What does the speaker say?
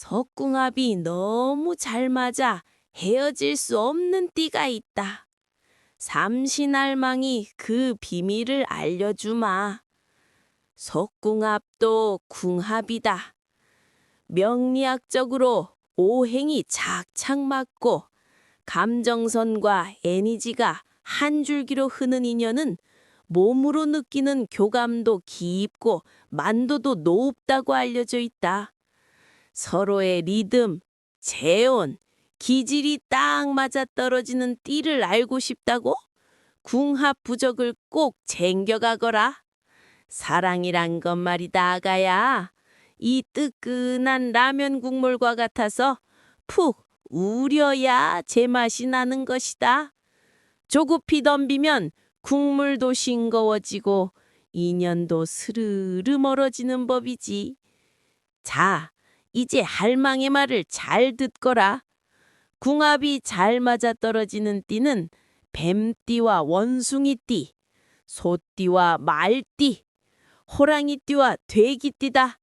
석궁합이 너무 잘 맞아 헤어질 수 없는 띠가 있다. 삼신할망이 그 비밀을 알려주마. 석궁합도 궁합이다. 명리학적으로 오행이 착착 맞고 감정선과 에너지가 한 줄기로 흐는 인연은 몸으로 느끼는 교감도 깊고 만도도 높다고 알려져 있다. 서로의 리듬, 재온, 기질이 딱 맞아 떨어지는 띠를 알고 싶다고? 궁합 부적을 꼭 챙겨가거라. 사랑이란 것 말이다, 아가야. 이 뜨끈한 라면 국물과 같아서 푹 우려야 제맛이 나는 것이다. 조급히 덤비면 국물도 싱거워지고 인연도 스르르 멀어지는 법이지. 자, 이제 할망의 말을 잘 듣거라. 궁합이 잘 맞아 떨어지는 띠는 뱀띠와 원숭이띠, 소띠와 말띠, 호랑이띠와 돼지띠다.